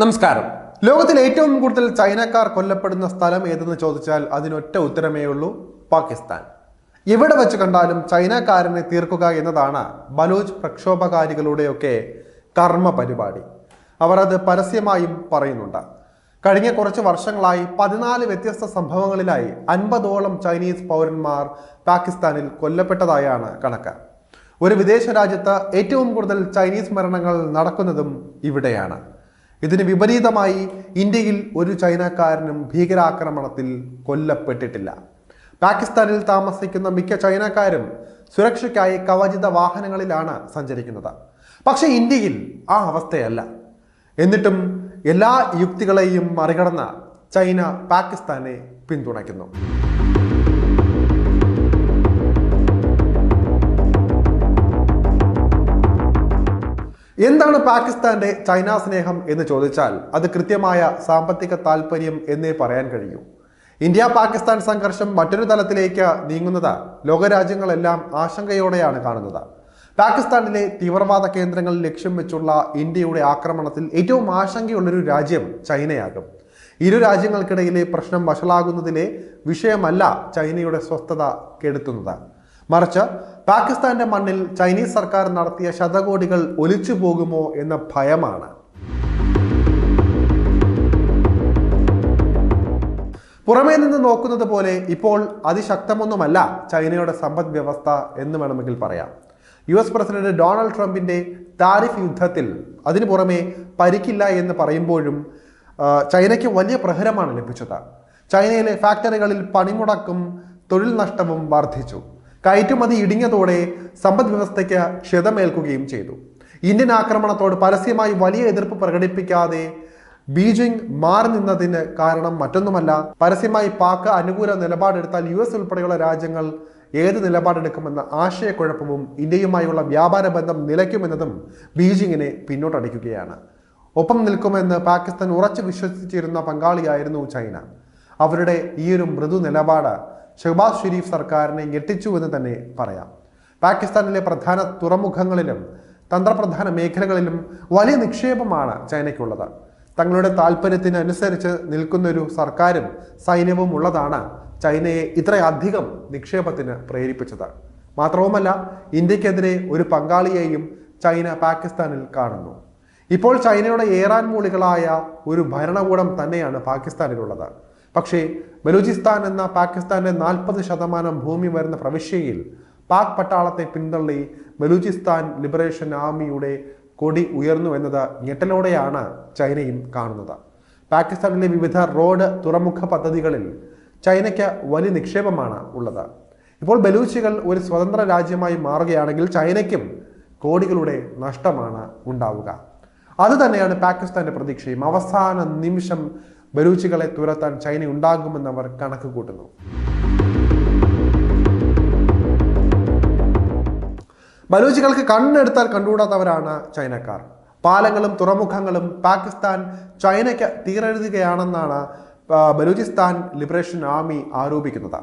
നമസ്കാരം. ലോകത്തിൽ ഏറ്റവും കൂടുതൽ ചൈനക്കാർ കൊല്ലപ്പെടുന്ന സ്ഥലം ഏതെന്ന് ചോദിച്ചാൽ അതിനൊറ്റ ഉത്തരമേ ഉള്ളൂ പാകിസ്ഥാൻ. എവിടെ വെച്ച് കണ്ടാലും ചൈനക്കാരനെ തീർക്കുക എന്നതാണ് ബലൂച്ച് പ്രക്ഷോഭകാരികളുടെയൊക്കെ കർമ്മ പരിപാടി അവർ അത് പരസ്യമായും പറയുന്നുണ്ട്. കഴിഞ്ഞ കുറച്ച് വർഷങ്ങളായി പതിനാല് വ്യത്യസ്ത സംഭവങ്ങളിലായി അൻപതോളം ചൈനീസ് പൗരന്മാർ പാകിസ്ഥാനിൽ കൊല്ലപ്പെട്ടതായാണ് കണക്ക്. ഒരു വിദേശ രാജ്യത്ത് ഏറ്റവും കൂടുതൽ ചൈനീസ് മരണങ്ങൾ നടക്കുന്നതും ഇവിടെയാണ്. ഇതിന് വിപരീതമായി ഇന്ത്യയിൽ ഒരു ചൈനക്കാരനും ഭീകരാക്രമണത്തിൽ കൊല്ലപ്പെട്ടിട്ടില്ല. പാകിസ്ഥാനിൽ താമസിക്കുന്ന മിക്ക ചൈനക്കാരും സുരക്ഷയ്ക്കായി കവചിത വാഹനങ്ങളിലാണ് സഞ്ചരിക്കുന്നത്. പക്ഷേ ഇന്ത്യയിൽ ആ അവസ്ഥയല്ല. എന്നിട്ടും എല്ലാ യുക്തികളെയും മറികടന്ന് ചൈന പാകിസ്ഥാനെ പിന്തുണയ്ക്കുന്നു. എന്താണ് പാകിസ്ഥാന്റെ ചൈന സ്നേഹം എന്ന് ചോദിച്ചാൽ അത് കൃത്യമായ സാമ്പത്തിക താല്പര്യം എന്നേ പറയാൻ കഴിയൂ. ഇന്ത്യ പാകിസ്ഥാൻ സംഘർഷം മറ്റൊരു തലത്തിലേക്ക് നീങ്ങുന്നത് ലോകരാജ്യങ്ങളെല്ലാം ആശങ്കയോടെയാണ് കാണുന്നത്. പാകിസ്ഥാനിലെ തീവ്രവാദ കേന്ദ്രങ്ങൾ ലക്ഷ്യം വെച്ചുള്ള ഇന്ത്യയുടെ ആക്രമണത്തിൽ ഏറ്റവും ആശങ്കയുള്ളൊരു രാജ്യം ചൈനയാകും. ഇരു രാജ്യങ്ങൾക്കിടയിലെ പ്രശ്നം വഷളാകുന്നതിലെ വിഷയമല്ല ചൈനയുടെ സ്വസ്ഥത കെടുത്തുന്നത്. മറിച്ച് പാകിസ്ഥാന്റെ മണ്ണിൽ ചൈനീസ് സർക്കാർ നടത്തിയ ശതകോടികൾ ഒലിച്ചു പോകുമോ എന്ന ഭയമാണ്. പുറമേ നിന്ന് നോക്കുന്നത് പോലെ ഇപ്പോൾ അതിശക്തമൊന്നുമല്ല ചൈനയുടെ സമ്പദ് വ്യവസ്ഥ എന്ന് വേണമെങ്കിൽ പറയാം. യു എസ് പ്രസിഡന്റ് ഡൊണാൾഡ് ട്രംപിന്റെ താരിഫ് യുദ്ധത്തിൽ അതിനു പുറമെ പരിക്കില്ല എന്ന് പറയുമ്പോഴും ചൈനയ്ക്ക് വലിയ പ്രഹരമാണ് ലഭിച്ചത്. ചൈനയിലെ ഫാക്ടറികളിൽ പണിമുടക്കും തൊഴിൽ നഷ്ടവും വർദ്ധിച്ചു. കയറ്റുമതി ഇടിഞ്ഞതോടെ സമ്പദ് വ്യവസ്ഥയ്ക്ക് ക്ഷതമേൽക്കുകയും ചെയ്തു. ഇന്ത്യൻ ആക്രമണത്തോട് പരസ്യമായി വലിയ എതിർപ്പ് പ്രകടിപ്പിക്കാതെ ബീജിംഗ് മാറി നിന്നതിന് കാരണം മറ്റൊന്നുമല്ല. പരസ്യമായി പാക്ക് അനുകൂല നിലപാടെടുത്താൽ യു എസ് ഉൾപ്പെടെയുള്ള രാജ്യങ്ങൾ ഏത് നിലപാടെടുക്കുമെന്ന ആശയക്കുഴപ്പവും ഇന്ത്യയുമായുള്ള വ്യാപാര ബന്ധം നിലയ്ക്കുമെന്നതും ബീജിങ്ങിനെ പിന്നോട്ടടിക്കുകയാണ്. ഒപ്പം നിൽക്കുമെന്ന് പാകിസ്ഥാൻ ഉറച്ചു വിശ്വസിച്ചിരുന്ന പങ്കാളിയായിരുന്നു ചൈന. അവരുടെ ഈ ഒരു മൃദു നിലപാട് ഷഹബാസ് ഷെരീഫ് സർക്കാരിനെ ഞെട്ടിച്ചു എന്ന് തന്നെ പറയാം. പാകിസ്ഥാനിലെ പ്രധാന തുറമുഖങ്ങളിലും തന്ത്രപ്രധാന മേഖലകളിലും വലിയ നിക്ഷേപമാണ് ചൈനയ്ക്കുള്ളത്. തങ്ങളുടെ താല്പര്യത്തിന് അനുസരിച്ച് നിൽക്കുന്നൊരു സർക്കാരും സൈന്യവും ഉള്ളതാണ് ചൈനയെ ഇത്രയധികം നിക്ഷേപത്തിന് പ്രേരിപ്പിച്ചത്. മാത്രവുമല്ല ഇന്ത്യക്കെതിരെ ഒരു പങ്കാളിയെയും ചൈന പാകിസ്ഥാനിൽ കാണുന്നു. ഇപ്പോൾ ചൈനയുടെ ഏറാൻ മൂളികളായ ഒരു ഭരണകൂടം തന്നെയാണ് പാകിസ്ഥാനിലുള്ളത്. പക്ഷേ ബലൂചിസ്ഥാൻ എന്ന പാകിസ്ഥാന്റെ നാൽപ്പത് ശതമാനം ഭൂമി വരുന്ന പ്രവിശ്യയിൽ പാക് പട്ടാളത്തെ പിന്തള്ളി ബലൂചിസ്ഥാൻ ലിബറേഷൻ ആർമിയുടെ കൊടി ഉയർന്നു എന്നത് ഞെട്ടലോടെയാണ് ചൈനയും കാണുന്നത്. പാകിസ്ഥാനിലെ വിവിധ റോഡ് തുറമുഖ പദ്ധതികളിൽ ചൈനയ്ക്ക് വലിയ നിക്ഷേപമാണ് ഉള്ളത്. ഇപ്പോൾ ബലൂച്ചികൾ ഒരു സ്വതന്ത്ര രാജ്യമായി മാറുകയാണെങ്കിൽ ചൈനയ്ക്കും കോടികളുടെ നഷ്ടമാണ് ഉണ്ടാവുക. അതുതന്നെയാണ് പാകിസ്ഥാന്റെ പ്രതീക്ഷയും. അവസാന നിമിഷം ബലൂച്ചികളെ തുരത്താൻ ചൈന ഉണ്ടാകുമെന്ന് അവർ കണക്ക് കൂട്ടുന്നു. ബലൂച്ചികൾക്ക് കണ്ണെടുത്താൽ കണ്ടുകൂടാത്തവരാണ് ചൈനക്കാർ. പാലങ്ങളും തുറമുഖങ്ങളും പാകിസ്ഥാൻ ചൈനയ്ക്ക് തീരെഴുതുകയാണെന്നാണ് ബലൂചിസ്ഥാൻ ലിബറേഷൻ ആർമി ആരോപിക്കുന്നത്.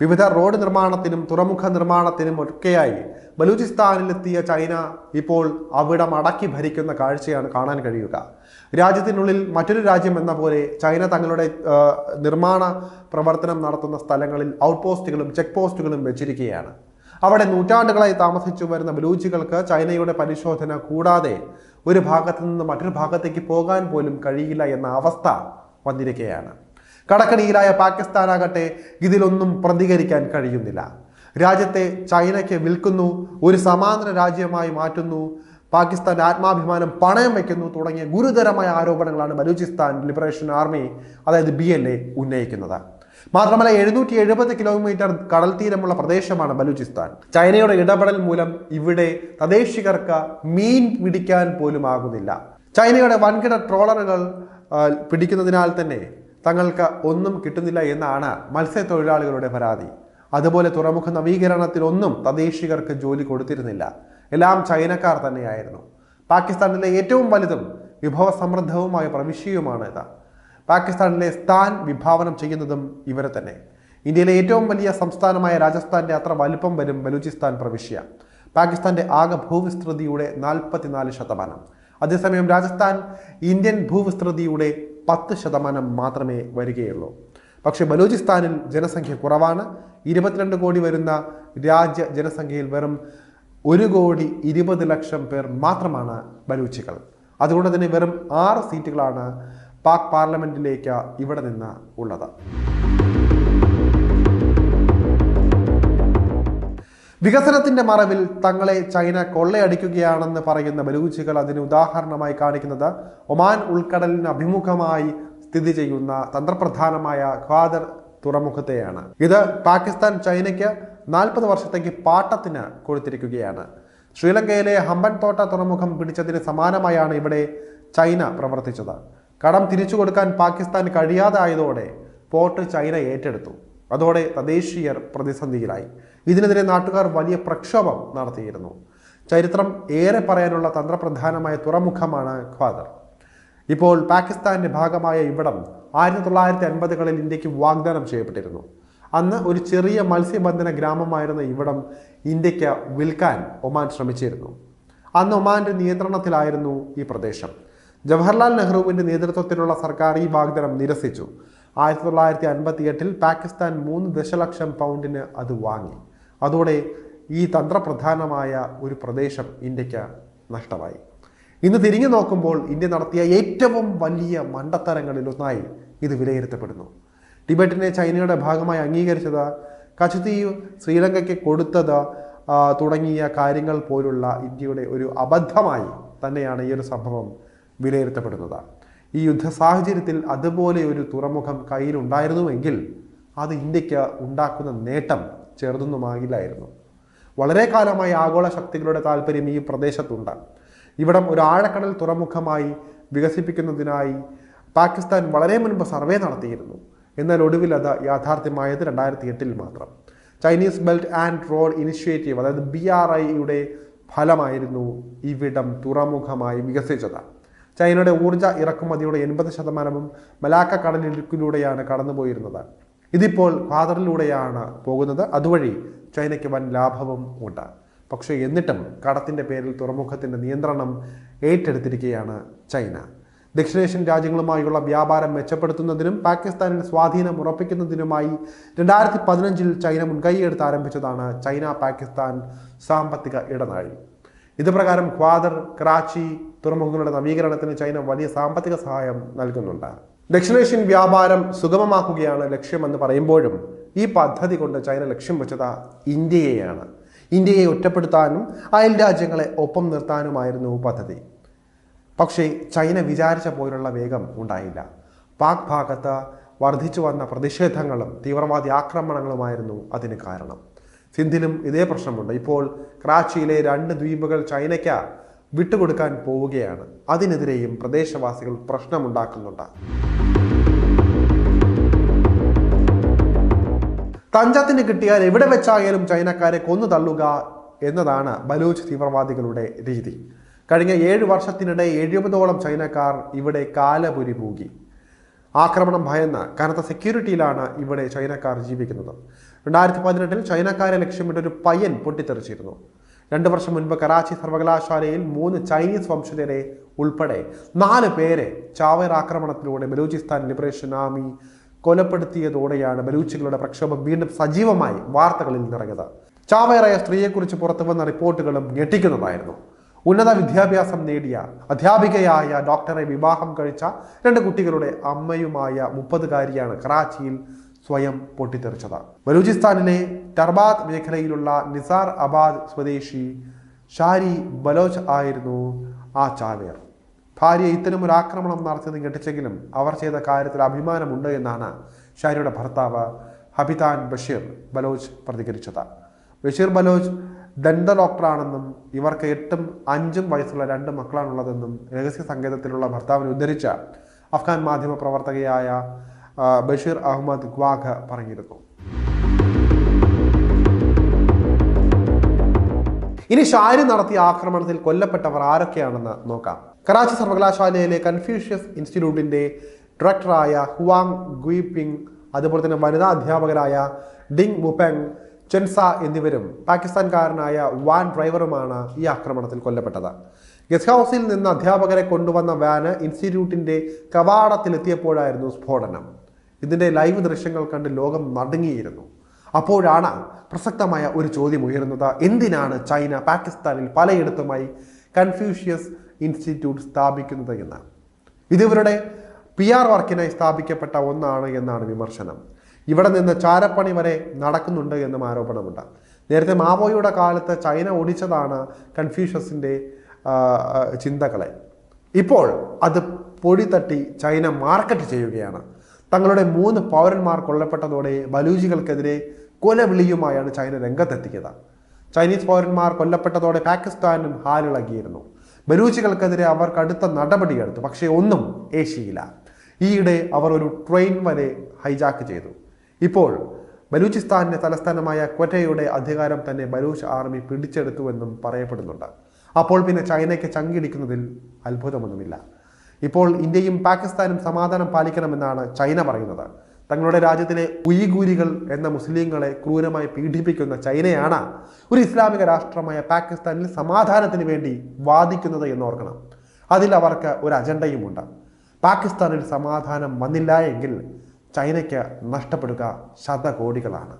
വിവിധ റോഡ് നിർമ്മാണത്തിനും തുറമുഖ നിർമ്മാണത്തിനും ഒക്കെയായി ബലൂചിസ്ഥാനിലെത്തിയ ചൈന ഇപ്പോൾ അവിടെ മടക്കി ഭരിക്കുന്ന കാഴ്ചയാണ് കാണാൻ കഴിയുക. രാജ്യത്തിനുള്ളിൽ മറ്റൊരു രാജ്യം എന്ന പോലെ ചൈന തങ്ങളുടെ നിർമ്മാണ പ്രവർത്തനം നടത്തുന്ന സ്ഥലങ്ങളിൽ ഔട്ട് പോസ്റ്റുകളും ചെക്ക് പോസ്റ്റുകളും വെച്ചിരിക്കുകയാണ്. അവിടെ നൂറ്റാണ്ടുകളായി താമസിച്ചു വരുന്ന ബലൂച്ചികൾക്ക് ചൈനയുടെ പരിശോധന കൂടാതെ ഒരു ഭാഗത്തു നിന്ന് മറ്റൊരു ഭാഗത്തേക്ക് പോകാൻ പോലും കഴിയില്ല എന്ന അവസ്ഥ വന്നിരിക്കുകയാണ്. കടക്കണിയിലായ പാകിസ്ഥാനാകട്ടെ ഇതിലൊന്നും പ്രതികരിക്കാൻ കഴിയുന്നില്ല. രാജ്യത്തെ ചൈനയ്ക്ക് വിൽക്കുന്നു ഒരു സമാന്തര രാജ്യമായി മാറ്റുന്നു പാകിസ്ഥാൻ ആത്മാഭിമാനം പണയം വയ്ക്കുന്നു തുടങ്ങിയ ഗുരുതരമായ ആരോപണങ്ങളാണ് ബലൂചിസ്ഥാൻ ലിബറേഷൻ ആർമി അതായത് ബി എൽ എ ഉന്നയിക്കുന്നത്. മാത്രമല്ല എഴുന്നൂറ്റി എഴുപത് കിലോമീറ്റർ കടൽ തീരമുള്ള പ്രദേശമാണ് ബലൂചിസ്ഥാൻ. ചൈനയുടെ ഇടപെടൽ മൂലം ഇവിടെ തദ്ദേശികർക്ക് മീൻ പിടിക്കാൻ പോലും ആകുന്നില്ല. ചൈനയുടെ വൻകിട ട്രോളറുകൾ പിടിക്കുന്നതിനാൽ തന്നെ തങ്ങൾക്ക് ഒന്നും കിട്ടുന്നില്ല എന്നാണ് മത്സ്യത്തൊഴിലാളികളുടെ പരാതി. അതുപോലെ തുറമുഖ നവീകരണത്തിലൊന്നും തദ്ദേശികർക്ക് ജോലി കൊടുത്തിരുന്നില്ല. എല്ലാം ചൈനക്കാർ തന്നെയായിരുന്നു. പാകിസ്ഥാനിലെ ഏറ്റവും വലുതും വിഭവസമൃദ്ധവുമായ പ്രവിശ്യയുമാണ് ഇത്. പാകിസ്ഥാനിലെ സ്ഥാൻ വിഭാവനം ചെയ്യുന്നതും ഇവരെ തന്നെ. ഇന്ത്യയിലെ ഏറ്റവും വലിയ സംസ്ഥാനമായ രാജസ്ഥാന്റെ അത്ര വലുപ്പം വരും ബലൂചിസ്ഥാൻ പ്രവിശ്യ. പാകിസ്ഥാന്റെ ആകെ ഭൂവിസ്തൃതിയുടെ നാൽപ്പത്തിനാല് ശതമാനം. അതേസമയം രാജസ്ഥാൻ ഇന്ത്യൻ ഭൂവിസ്തൃതിയുടെ പത്ത് ശതമാനം മാത്രമേ വരികയുള്ളൂ. പക്ഷേ ബലൂചിസ്ഥാനിൽ ജനസംഖ്യ കുറവാണ്. ഇരുപത്തിരണ്ട് കോടി വരുന്ന രാജ്യ ജനസംഖ്യയിൽ വെറും ഒരു കോടി ഇരുപത് ലക്ഷം പേർ മാത്രമാണ് ബലൂച്ചികൾ. അതുകൊണ്ട് തന്നെ വെറും ആറ് സീറ്റുകളാണ് പാക് പാർലമെന്റിലേക്ക് ഇവിടെ നിന്ന് ഉള്ളത്. വികസനത്തിന്റെ മറവിൽ തങ്ങളെ ചൈന കൊള്ളയടിക്കുകയാണെന്ന് പറയുന്ന ബലൂച്ചികൾ അതിന് ഉദാഹരണമായി കാണിക്കുന്നത് ഒമാൻ ഉൾക്കടലിന് അഭിമുഖമായി സ്ഥിതി ചെയ്യുന്ന തന്ത്രപ്രധാനമായ ഖാദർ തുറമുഖത്തെയാണ്. ഇത് പാകിസ്ഥാൻ ചൈനയ്ക്ക് നാൽപ്പത് വർഷത്തേക്ക് പാട്ടത്തിന് കൊടുത്തിരിക്കുകയാണ്. ശ്രീലങ്കയിലെ ഹമ്പൻ തോട്ട തുറമുഖം പിടിച്ചതിന് സമാനമായാണ് ഇവിടെ ചൈന പ്രവർത്തിച്ചത്. കടം തിരിച്ചു കൊടുക്കാൻ പാകിസ്ഥാൻ കഴിയാതായതോടെ പോർട്ട് ചൈന ഏറ്റെടുത്തു. അതോടെ തദ്ദേശീയർ പ്രതിസന്ധിയിലായി. ഇതിനെതിരെ നാട്ടുകാർ വലിയ പ്രക്ഷോഭം നടത്തിയിരുന്നു. ചരിത്രം ഏറെ പറയാനുള്ള തന്ത്രപ്രധാനമായ തുറമുഖമാണ് ഖ്വാദർ ഇപ്പോൾ പാകിസ്ഥാന്റെ ഭാഗമായ ഇവിടം ആയിരത്തി തൊള്ളായിരത്തി അൻപതുകളിൽ ഇന്ത്യയ്ക്ക് വാഗ്ദാനം ചെയ്യപ്പെട്ടിരുന്നു. അന്ന് ഒരു ചെറിയ മത്സ്യബന്ധന ഗ്രാമമായിരുന്ന ഇവിടം ഇന്ത്യയ്ക്ക് വിൽക്കാൻ ഒമാൻ ശ്രമിച്ചിരുന്നു. അന്ന് ഒമാന്റെ നിയന്ത്രണത്തിലായിരുന്നു ഈ പ്രദേശം. ജവഹർലാൽ നെഹ്റുവിന്റെ നേതൃത്വത്തിലുള്ള സർക്കാർ ഈ വാഗ്ദാനം നിരസിച്ചു. ആയിരത്തി തൊള്ളായിരത്തി അൻപത്തി എട്ടിൽ പാകിസ്ഥാൻ മൂന്ന് ദശലക്ഷം പൗണ്ടിന് അത് വാങ്ങി. അതോടെ ഈ തന്ത്രപ്രധാനമായ ഒരു പ്രദേശം ഇന്ത്യയ്ക്ക് നഷ്ടമായി. ഇന്ന് തിരിഞ്ഞു നോക്കുമ്പോൾ ഇന്ത്യ നടത്തിയ ഏറ്റവും വലിയ മണ്ടത്തരങ്ങളിലൊന്നായി ഇത് വിലയിരുത്തപ്പെടുന്നു. ടിബറ്റിനെ ചൈനയുടെ ഭാഗമായി അംഗീകരിച്ചത് കച്ചുതീവ് ശ്രീലങ്കയ്ക്ക് കൊടുത്തത് തുടങ്ങിയ കാര്യങ്ങൾ പോലുള്ള ഇന്ത്യയുടെ ഒരു അബദ്ധമായി തന്നെയാണ് ഈ ഒരു സംഭവം വിലയിരുത്തപ്പെടുന്നത്. ഈ യുദ്ധ സാഹചര്യത്തിൽ അതുപോലെ ഒരു തുറമുഖം കയ്യിലുണ്ടായിരുന്നുവെങ്കിൽ അത് ഇന്ത്യയ്ക്ക് ഉണ്ടാക്കുന്ന നേട്ടം ചെറുതൊന്നുമാകില്ലായിരുന്നു. വളരെ കാലമായി ആഗോള ശക്തികളുടെ താല്പര്യം ഈ പ്രദേശത്തുണ്ട്. ഇവിടം ഒരു ആഴക്കടൽ തുറമുഖമായി വികസിപ്പിക്കുന്നതിനായി പാകിസ്ഥാൻ വളരെ മുൻപ് സർവേ നടത്തിയിരുന്നു. എന്നാൽ ഒടുവിൽ അത് യാഥാർത്ഥ്യമായത് രണ്ടായിരത്തി എട്ടിൽ മാത്രം. Chinese belt and road initiative B R R ഐയുടെ ഫലമായിരുന്നു ഇവിടം തുറമുഖമായി വികസിച്ചത്. ചൈനയുടെ ഊർജ ഇറക്കുമതിയുടെ എൺപത് ശതമാനവും മലാക്ക കടലിടുക്കിലൂടെയാണ് കടന്നുപോയിരുന്നത്. ഇതിപ്പോൾ ഖാദറിലൂടെയാണ് പോകുന്നത്. അതുവഴി ചൈനയ്ക്ക് വൻ ലാഭവും ഉണ്ട്. പക്ഷേ എന്നിട്ടും കടത്തിന്റെ പേരിൽ തുറമുഖത്തിന്റെ നിയന്ത്രണം ഏറ്റെടുത്തിരിക്കുകയാണ് ചൈന. ദക്ഷിണേഷ്യൻ രാജ്യങ്ങളുമായുള്ള വ്യാപാരം മെച്ചപ്പെടുത്തുന്നതിനും പാകിസ്ഥാനിൽ സ്വാധീനം ഉറപ്പിക്കുന്നതിനുമായി രണ്ടായിരത്തി പതിനഞ്ചിൽ ചൈന മുൻകൈയെടുത്ത് ആരംഭിച്ചതാണ് ചൈന പാകിസ്ഥാൻ സാമ്പത്തിക ഇടനാഴി. ഇതുപ്രകാരം ഖ്വാദർ കറാച്ചി തുറമുഖങ്ങളുടെ നവീകരണത്തിന് ചൈന വലിയ സാമ്പത്തിക സഹായം നൽകുന്നുണ്ട്. ദക്ഷിണേഷ്യൻ വ്യാപാരം സുഗമമാക്കുകയാണ് ലക്ഷ്യമെന്ന് പറയുമ്പോഴും ഈ പദ്ധതി കൊണ്ട് ചൈന ലക്ഷ്യം വെച്ചത് ഇന്ത്യയെയാണ്. ഇന്ത്യയെ ഒറ്റപ്പെടുത്താനും അയൽ രാജ്യങ്ങളെ ഒപ്പം നിർത്താനുമായിരുന്നു പദ്ധതി. പക്ഷേ ചൈന വിചാരിച്ച പോലുള്ള വേഗം ഉണ്ടായില്ല. പാക് ഭാഗത്ത് വർദ്ധിച്ചു വന്ന പ്രതിഷേധങ്ങളും തീവ്രവാദി ആക്രമണങ്ങളുമായിരുന്നു അതിന് കാരണം. സിന്ധിലും ഇതേ പ്രശ്നമുണ്ട്. ഇപ്പോൾ കറാച്ചിയിലെ രണ്ട് ദ്വീപുകൾ ചൈനയ്ക്ക് വിട്ടുകൊടുക്കാൻ പോവുകയാണ്. അതിനെതിരെയും പ്രദേശവാസികൾ പ്രശ്നമുണ്ടാക്കുന്നുണ്ട്. തഞ്ചത്തിന് കിട്ടിയാൽ എവിടെ വെച്ചായാലും ചൈനക്കാരെ കൊന്നു തള്ളുക എന്നതാണ് ബലൂച്ച് തീവ്രവാദികളുടെ രീതി. കഴിഞ്ഞ ഏഴ് വർഷത്തിനിടെ എഴുപതോളം ചൈനക്കാർ ഇവിടെ കാലപുരി പൂകി ആക്രമണം ഭയന്ന് കനത്ത സെക്യൂരിറ്റിയിലാണ് ഇവിടെ ചൈനക്കാർ ജീവിക്കുന്നത്. രണ്ടായിരത്തി പതിനെട്ടിൽ ചൈനക്കാരെ ലക്ഷ്യമിട്ടൊരു പയ്യൻ പൊട്ടിത്തെറിച്ചിരുന്നു. രണ്ട് വർഷം മുൻപ് കറാച്ചി സർവകലാശാലയിൽ മൂന്ന് ചൈനീസ് വംശജരെ ഉൾപ്പെടെ നാല് പേരെ ചാവേർ ആക്രമണത്തിലൂടെ ബലൂചിസ്ഥാൻ ലിബറേഷൻ ആർമി കൊലപ്പെടുത്തിയതോടെയാണ് ബലൂച്ചികളുടെ പ്രക്ഷോഭം വീണ്ടും സജീവമായി വാർത്തകളിൽ നിറഞ്ഞത്. ചാവേറായ സ്ത്രീയെക്കുറിച്ച് പുറത്തു വന്ന റിപ്പോർട്ടുകളും ഞെട്ടിക്കുന്നതായിരുന്നു. ഉന്നത വിദ്യാഭ്യാസം നേടിയ അധ്യാപികയായ ഡോക്ടറെ വിവാഹം കഴിച്ച രണ്ട് കുട്ടികളുടെ അമ്മയുമായ മുപ്പതുകാരിയാണ് കറാച്ചിയിൽ സ്വയം പൊട്ടിത്തെറിച്ചത് ബലൂചിസ്ഥാനിലെ ടർബാദ് മേഖലയിലുള്ള നിസാർ അബാദ് സ്വദേശി ഷാരി ബലോച്ച് ആയിരുന്നു ആ ചാവേർ. ഭാര്യ ഇത്തരം ഒരു ആക്രമണം നടത്തിയത് ഞെട്ടിച്ചെങ്കിലും അവർ ചെയ്ത കാര്യത്തിൽ അഭിമാനമുണ്ട് എന്നാണ് ഷാരിയുടെ ഭർത്താവ് ഹബിതാൻ ബഷീർ ബലോച്ച് പ്രതികരിച്ചത്. ബഷീർ ബലോച്ച് ദന്ത ഡോക്ടറാണെന്നും ഇവർക്ക് എട്ടും അഞ്ചും വയസ്സുള്ള രണ്ട് മക്കളാണുള്ളതെന്നും രഹസ്യ സങ്കേതത്തിലുള്ള ഭർത്താവിനെ ഉദ്ധരിച്ച അഫ്ഗാൻ മാധ്യമ പ്രവർത്തകയായ ബഷീർ അഹമ്മദ് ഗ്വാഖ പറഞ്ഞിരുന്നു. ഇനി ഷാരി നടത്തിയ ആക്രമണത്തിൽ കൊല്ലപ്പെട്ടവർ ആരൊക്കെയാണെന്ന് നോക്കാം. കറാച്ചി സർവകലാശാലയിലെ കൺഫ്യൂഷ്യസ് ഇൻസ്റ്റിറ്റ്യൂട്ടിന്റെ ഡയറക്ടറായ ഹുവാങ് ഗുയിപിങ് അതുപോലെ തന്നെ വനിതാ അധ്യാപകരായ ഡിങ് മുപെങ് ചെൻസ എന്നിവരും പാകിസ്ഥാൻകാരനായ വാൻ ഡ്രൈവറുമാണ് ഈ ആക്രമണത്തിൽ കൊല്ലപ്പെട്ടത്. ഗസ്റ്റ് ഹൗസിൽ നിന്ന് അധ്യാപകരെ കൊണ്ടുവന്ന വാന് ഇൻസ്റ്റിറ്റ്യൂട്ടിന്റെ കവാടത്തിലെത്തിയപ്പോഴായിരുന്നു സ്ഫോടനം. ഇതിന്റെ ലൈവ് ദൃശ്യങ്ങൾ കണ്ട് ലോകം നടുങ്ങിയിരുന്നു അപ്പോഴാണ് പ്രസക്തമായ ഒരു ചോദ്യം ഉയരുന്നത്. എന്തിനാണ് ചൈന പാകിസ്ഥാനിൽ പലയിടത്തുമായി കൺഫ്യൂഷ്യസ് ഇൻസ്റ്റിറ്റ്യൂട്ട് സ്ഥാപിക്കുന്നത് എന്ന്? ഇത് ഇവരുടെ പി ആർ വർക്കിനായി സ്ഥാപിക്കപ്പെട്ട ഒന്നാണ് എന്നാണ് വിമർശനം. ഇവിടെ നിന്ന് ചാരപ്പണി വരെ നടക്കുന്നുണ്ട് എന്നും ആരോപണമുണ്ട്. നേരത്തെ മാവോയുടെ കാലത്ത് ചൈന ഓടിച്ചതാണ് കൺഫ്യൂഷ്യസിന്റെ ചിന്തകളെ. ഇപ്പോൾ അത് പൊടി തട്ടി ചൈന മാർക്കറ്റ് ചെയ്യുകയാണ്. തങ്ങളുടെ മൂന്ന് പൗരന്മാർ കൊല്ലപ്പെട്ടതോടെ ബലൂജികൾക്കെതിരെ കൊലവിളിയുമായാണ് ചൈന രംഗത്തെത്തിയത്. ചൈനീസ് പൗരന്മാർ കൊല്ലപ്പെട്ടതോടെ പാകിസ്ഥാനും ഹാലിളകിയിരുന്നു. ബലൂജികൾക്കെതിരെ അവർ കടുത്ത നടപടിയെടുത്തു പക്ഷേ ഒന്നും ഏഷ്യയില്ല ഈയിടെ അവർ ഒരു ട്രെയിൻ വരെ ഹൈജാക്ക് ചെയ്തു. ഇപ്പോൾ ബലൂചിസ്ഥാനിന്റെ തലസ്ഥാനമായ ക്വറ്റയുടെ അധികാരം തന്നെ ബലൂച്ച് ആർമി പിടിച്ചെടുത്തുവെന്നും പറയപ്പെടുന്നുണ്ട്. അപ്പോൾ പിന്നെ ചൈനയ്ക്ക് ചങ്കിടിക്കുന്നതിൽ അത്ഭുതമൊന്നുമില്ല. ഇപ്പോൾ ഇന്ത്യയും പാകിസ്ഥാനും സമാധാനം പാലിക്കണമെന്നാണ് ചൈന പറയുന്നത്. തങ്ങളുടെ രാജ്യത്തിലെ ഉയ്ഗൂരികൾ എന്ന മുസ്ലിങ്ങളെ ക്രൂരമായി പീഡിപ്പിക്കുന്ന ചൈനയാണ് ഒരു ഇസ്ലാമിക രാഷ്ട്രമായ പാകിസ്ഥാനിൽ സമാധാനത്തിന് വേണ്ടി വാദിക്കുന്നത് എന്നോർക്കണം അതിൽ അവർക്ക് ഒരു അജണ്ടയുമുണ്ട്. പാകിസ്ഥാനിൽ സമാധാനം വന്നില്ല എങ്കിൽ ചൈനയ്ക്ക് നഷ്ടപ്പെടുക ശതകോടികളാണ്.